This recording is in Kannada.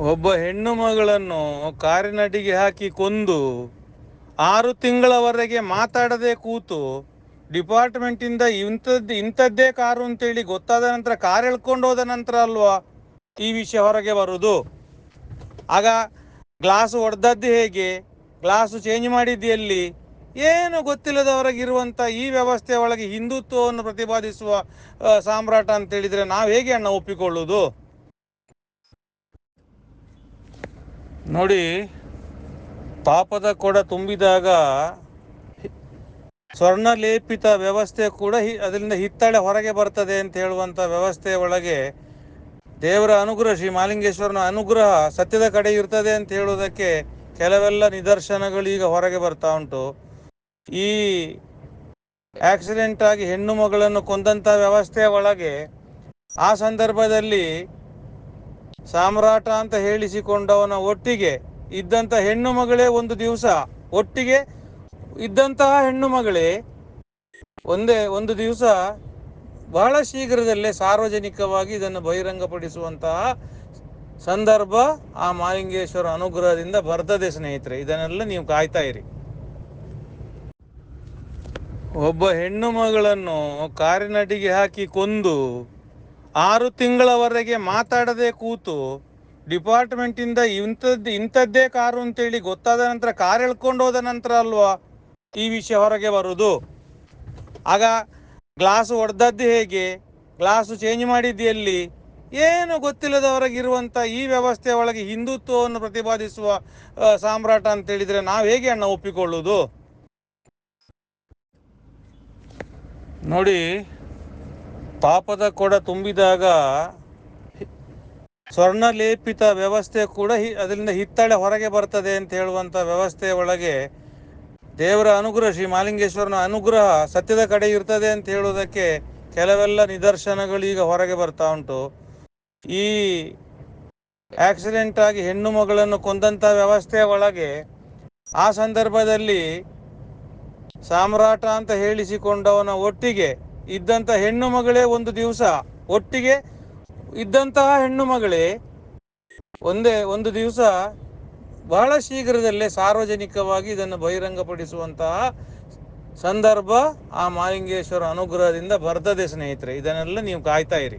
ಒಬ್ಬ ಹೆಣ್ಣು ಮಗಳನ್ನು ಕಾರಿನಡಿಗೆ ಹಾಕಿ ಕೊಂದು ಆರು ತಿಂಗಳವರೆಗೆ ಮಾತಾಡದೆ ಕೂತು ಡಿಪಾರ್ಟ್ಮೆಂಟಿಂದ ಇಂಥದ್ದು, ಇಂಥದ್ದೇ ಕಾರು ಅಂತೇಳಿ ಗೊತ್ತಾದ ನಂತರ ಕಾರ್ ಎಳ್ಕೊಂಡು ಹೋದ ನಂತರ ಅಲ್ವಾ ಈ ವಿಷಯ ಹೊರಗೆ ಬರುವುದು? ಆಗ ಗ್ಲಾಸ್ ಹೊಡೆದದ್ದು ಹೇಗೆ? ಗ್ಲಾಸು ಚೇಂಜ್ ಮಾಡಿದ್ದು ಎಲ್ಲಿ? ಏನು ಗೊತ್ತಿಲ್ಲದವರಾಗಿರುವಂತ ಈ ವ್ಯವಸ್ಥೆ ಒಳಗೆ ಹಿಂದುತ್ವವನ್ನು ಪ್ರತಿಪಾದಿಸುವ ಸಾಮ್ರಾಟ ಅಂತ ಹೇಳಿದ್ರೆ ನಾವು ಹೇಗೆ ಅಣ್ಣ ಒಪ್ಪಿಕೊಳ್ಳುವುದು? ನೋಡಿ, ಪಾಪದ ಕೊಡ ತುಂಬಿದಾಗ ಸ್ವರ್ಣಲೇಪಿತ ವ್ಯವಸ್ಥೆ ಕೂಡ ಅದರಿಂದ ಹಿತ್ತಳೆ ಹೊರಗೆ ಬರ್ತದೆ ಅಂತ ಹೇಳುವಂತ ವ್ಯವಸ್ಥೆ ಒಳಗೆ ದೇವರ ಅನುಗ್ರಹ, ಶ್ರೀ ಮಾಲಿಂಗೇಶ್ವರನ ಅನುಗ್ರಹ ಸತ್ಯದ ಕಡೆ ಇರ್ತದೆ ಅಂತ ಹೇಳುವುದಕ್ಕೆ ಕೆಲವೆಲ್ಲ ನಿದರ್ಶನಗಳು ಈಗ ಹೊರಗೆ ಬರ್ತಾ ಉಂಟು. ಈ ಆಕ್ಸಿಡೆಂಟ್ ಆಗಿ ಹೆಣ್ಣು ಮಗಳನ್ನು ಕೊಂದಂತ ವ್ಯವಸ್ಥೆಯ ಒಳಗೆ ಆ ಸಂದರ್ಭದಲ್ಲಿ ಸಾಮ್ರಾಟ ಅಂತ ಹೇಳಿಸಿಕೊಂಡವನ ಒಟ್ಟಿಗೆ ಇದ್ದಂತ ಹೆಣ್ಣು ಮಗಳೇ ಒಂದು ದಿವಸ. ಒಟ್ಟಿಗೆ ಇದ್ದಂತಹ ಹೆಣ್ಣು ಮಗಳೇ ಒಂದೇ ಒಂದು ದಿವಸ ಬಹಳ ಶೀಘ್ರದಲ್ಲೇ ಸಾರ್ವಜನಿಕವಾಗಿ ಇದನ್ನು ಬಹಿರಂಗಪಡಿಸುವಂತಹ ಸಂದರ್ಭ ಆ ಮಾಲಿಂಗೇಶ್ವರ ಅನುಗ್ರಹದಿಂದ ಬರ್ತದೆ ಸ್ನೇಹಿತರೆ. ಇದನ್ನೆಲ್ಲ ನೀವು ಕಾಯ್ತಾ ಇರಿ. ಒಬ್ಬ ಹೆಣ್ಣು ಮಗಳನ್ನು ಕಾರಿನಡಿಗೆ ಹಾಕಿ ಕೊಂದು ಆರು ತಿಂಗಳವರೆಗೆ ಮಾತಾಡದೆ ಕೂತು ಡಿಪಾರ್ಟ್ಮೆಂಟಿಂದ ಇಂಥದ್ದು, ಇಂಥದ್ದೇ ಕಾರು ಅಂತೇಳಿ ಗೊತ್ತಾದ ನಂತರ ಕಾರ್ ಎಳ್ಕೊಂಡು ಹೋದ ನಂತರ ಅಲ್ವಾ ಈ ವಿಷಯ ಹೊರಗೆ ಬರುವುದು? ಆಗ ಗ್ಲಾಸ್ ಹೊಡೆದದ್ದು ಹೇಗೆ? ಗ್ಲಾಸು ಚೇಂಜ್ ಮಾಡಿದ್ದು ಎಲ್ಲಿ? ಏನು ಗೊತ್ತಿಲ್ಲದವರಾಗಿರುವಂಥ ಈ ವ್ಯವಸ್ಥೆ ಒಳಗೆ ಹಿಂದುತ್ವವನ್ನು ಪ್ರತಿಪಾದಿಸುವ ಸಾಮ್ರಾಟ ಅಂತ ಹೇಳಿದ್ರೆ ನಾವು ಹೇಗೆ ಅಣ್ಣ ಒಪ್ಪಿಕೊಳ್ಳುವುದು? ನೋಡಿ ಪಾಪದ ಕೊಡ ತುಂಬಿದಾಗ ಸ್ವರ್ಣ ಲೇಪಿತ ವ್ಯವಸ್ಥೆ ಕೂಡ ಅದರಿಂದ ಹಿತ್ತಳೆ ಹೊರಗೆ ಬರ್ತದೆ ಅಂತ ಹೇಳುವಂತ ವ್ಯವಸ್ಥೆಯ ಒಳಗೆ ದೇವರ ಅನುಗ್ರಹ, ಶ್ರೀ ಮಾಲಿಂಗೇಶ್ವರನ ಅನುಗ್ರಹ ಸತ್ಯದ ಕಡೆ ಇರ್ತದೆ ಅಂತ ಹೇಳುವುದಕ್ಕೆ ಕೆಲವೆಲ್ಲ ನಿದರ್ಶನಗಳು ಈಗ ಹೊರಗೆ ಬರ್ತಾ ಉಂಟು. ಈ ಆಕ್ಸಿಡೆಂಟ್ ಆಗಿ ಹೆಣ್ಣು ಮಗಳನ್ನು ಕೊಂದಂತ ವ್ಯವಸ್ಥೆಯ ಒಳಗೆ ಆ ಸಂದರ್ಭದಲ್ಲಿ ಸಾಮ್ರಾಟ ಅಂತ ಹೇಳಿಸಿಕೊಂಡವನ ಒಟ್ಟಿಗೆ ಇದ್ದಂತ ಹೆಣ್ಣು ಮಗಳೇ ಒಂದು ದಿವಸ. ಒಟ್ಟಿಗೆ ಇದ್ದಂತಹ ಹೆಣ್ಣು ಮಗಳೇ ಒಂದೇ ಒಂದು ದಿವಸ ಬಹಳ ಶೀಘ್ರದಲ್ಲೇ ಸಾರ್ವಜನಿಕವಾಗಿ ಇದನ್ನು ಬಹಿರಂಗಪಡಿಸುವಂತಹ ಸಂದರ್ಭ ಆ ಮಾಲಿಂಗೇಶ್ವರ ಅನುಗ್ರಹದಿಂದ ಬರ್ತದೆ ಸ್ನೇಹಿತರೆ. ಇದನ್ನೆಲ್ಲ ನೀವು ಕಾಯ್ತಾ ಇರಿ.